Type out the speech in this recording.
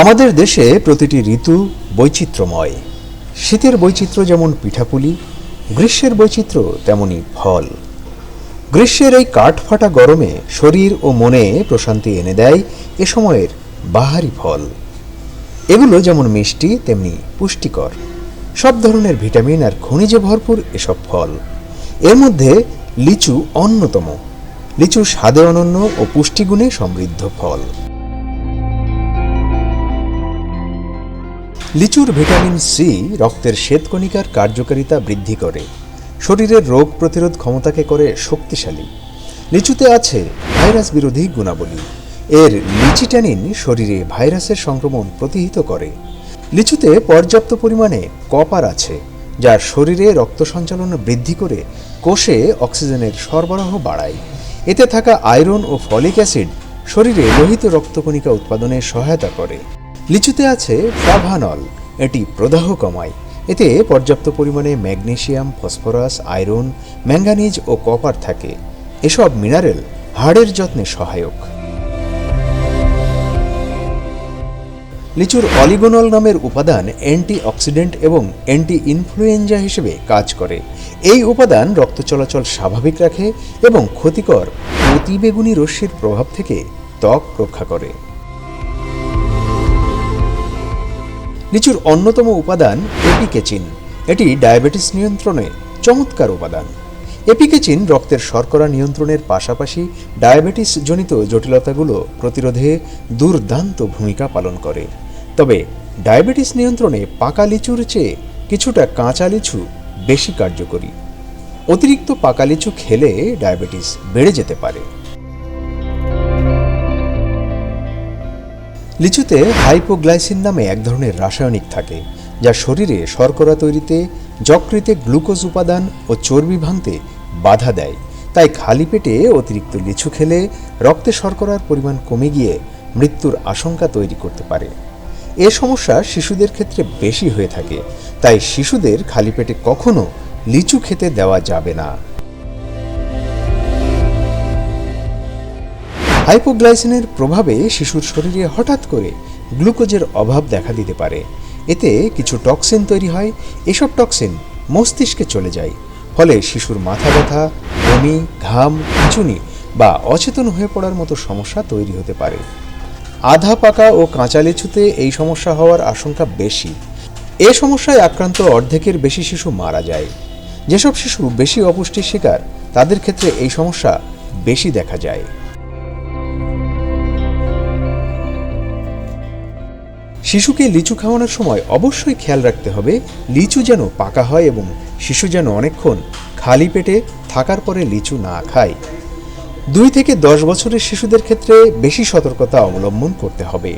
আমাদের দেশে প্রতিটি ঋতু বৈচিত্র্যময়। শীতের বৈচিত্র্য যেমন পিঠাপুলি, গ্রীষ্মের বৈচিত্র্য তেমনি ফল। গ্রীষ্মের এই কাঠফাটা গরমে শরীর ও মনে প্রশান্তি এনে দেয় এ সময়ের বাহারি ফল। এগুলো যেমন মিষ্টি, তেমনি পুষ্টিকর। সব ধরনের ভিটামিন আর খনিজে ভরপুর এসব ফল। এর মধ্যে লিচু অন্যতম। লিচু স্বাদে অনন্য ও পুষ্টিগুণে সমৃদ্ধ ফল। লিচুর ভিটামিন সি রক্তের শ্বেতকণিকার কার্যকারিতা বৃদ্ধি করে। শরীরের রোগ প্রতিরোধ ক্ষমতাকে করে শক্তিশালী। লিচুতে আছে ভাইরাস বিরোধী গুণাবলী। এর লিচিট্যানিন শরীরে ভাইরাসের সংক্রমণ প্রতিহিত করে। লিচুতে পর্যাপ্ত পরিমাণে কপার আছে, যা শরীরে রক্ত সঞ্চালন বৃদ্ধি করে কোষে অক্সিজেনের সরবরাহ বাড়ায়। এতে থাকা আয়রন ও ফলিক অ্যাসিড শরীরে লোহিত রক্তকণিকা উৎপাদনে সহায়তা করে। লিচুতে আছে ফ্লাভানল এটি প্রদাহ কমায়। এতে পর্যাপ্ত পরিমাণে ম্যাগনেশিয়াম, ফসফরাস, আয়রন, ম্যাঙ্গানিজ ও কপার থাকে। এসব মিনারেল হাড়ের যত্নে সহায়ক। লিচুর অলিগোনল নামের উপাদান অ্যান্টি অক্সিডেন্ট এবং অ্যান্টি ইনফ্লুয়েঞ্জা হিসেবে কাজ করে। এই উপাদান রক্ত চলাচল স্বাভাবিক রাখে এবং ক্ষতিকর অতিবেগুনি রশ্মির প্রভাব থেকে ত্বক রক্ষা করে। লিচুর অন্যতম উপাদান এপিকেচিন। এটি ডায়াবেটিস নিয়ন্ত্রণে চমৎকার উপাদান। এপিকেচিন রক্তের শর্করা নিয়ন্ত্রণের পাশাপাশি ডায়াবেটিস জনিত জটিলতাগুলো প্রতিরোধে দুর্দান্ত ভূমিকা পালন করে। তবে ডায়াবেটিস নিয়ন্ত্রণে পাকা লিচুর চেয়ে কিছুটা কাঁচা লিচু বেশি কার্যকরী। অতিরিক্ত পাকা লিচু খেলে ডায়াবেটিস বেড়ে যেতে পারে। লিচুতে হাইপোগ্লাইসিন নামে এক ধরনের রাসায়নিক থাকে, যা শরীরে শর্করা তৈরিতে, যকৃতে গ্লুকোজ উপাদান ও চর্বি ভাঙতে বাধা দেয়। তাই খালি পেটে অতিরিক্ত লিচু খেলে রক্তে শর্করার পরিমাণ কমে গিয়ে মৃত্যুর আশঙ্কা তৈরি করতে পারে। এ সমস্যা শিশুদের ক্ষেত্রে বেশি হয়ে থাকে, তাই শিশুদের খালি পেটে কখনো লিচু খেতে দেওয়া যাবে না। হাইপোগ্লাইসিনের প্রভাবে শিশুর শরীরে হঠাৎ করে গ্লুকোজের অভাব দেখা দিতে পারে। এতে কিছু টক্সিন তৈরি হয়। এসব টক্সিন মস্তিষ্কে চলে যায়। ফলে শিশুর মাথা ব্যথা, বমি, ঘাম খিঁচুনি বা অচেতন হয়ে পড়ার মতো সমস্যা তৈরি হতে পারে। আধা পাকা ও কাঁচা লিচুতে এই সমস্যা হওয়ার আশঙ্কা বেশি। এ সমস্যায় আক্রান্ত অর্ধেকের বেশি শিশু মারা যায়। যেসব শিশু বেশি অপুষ্টির শিকার, তাদের ক্ষেত্রে এই সমস্যা বেশি দেখা যায়। শিশুকে লিচু খাওয়ানোর সময় অবশ্যই খেয়াল রাখতে হবে, লিচু যেন পাকা হয় এবং শিশু যেন অনেকক্ষণ খালি পেটে থাকার পরে লিচু না খায়। দুই থেকে দশ বছরের শিশুদের ক্ষেত্রে বেশি সতর্কতা অবলম্বন করতে হবে।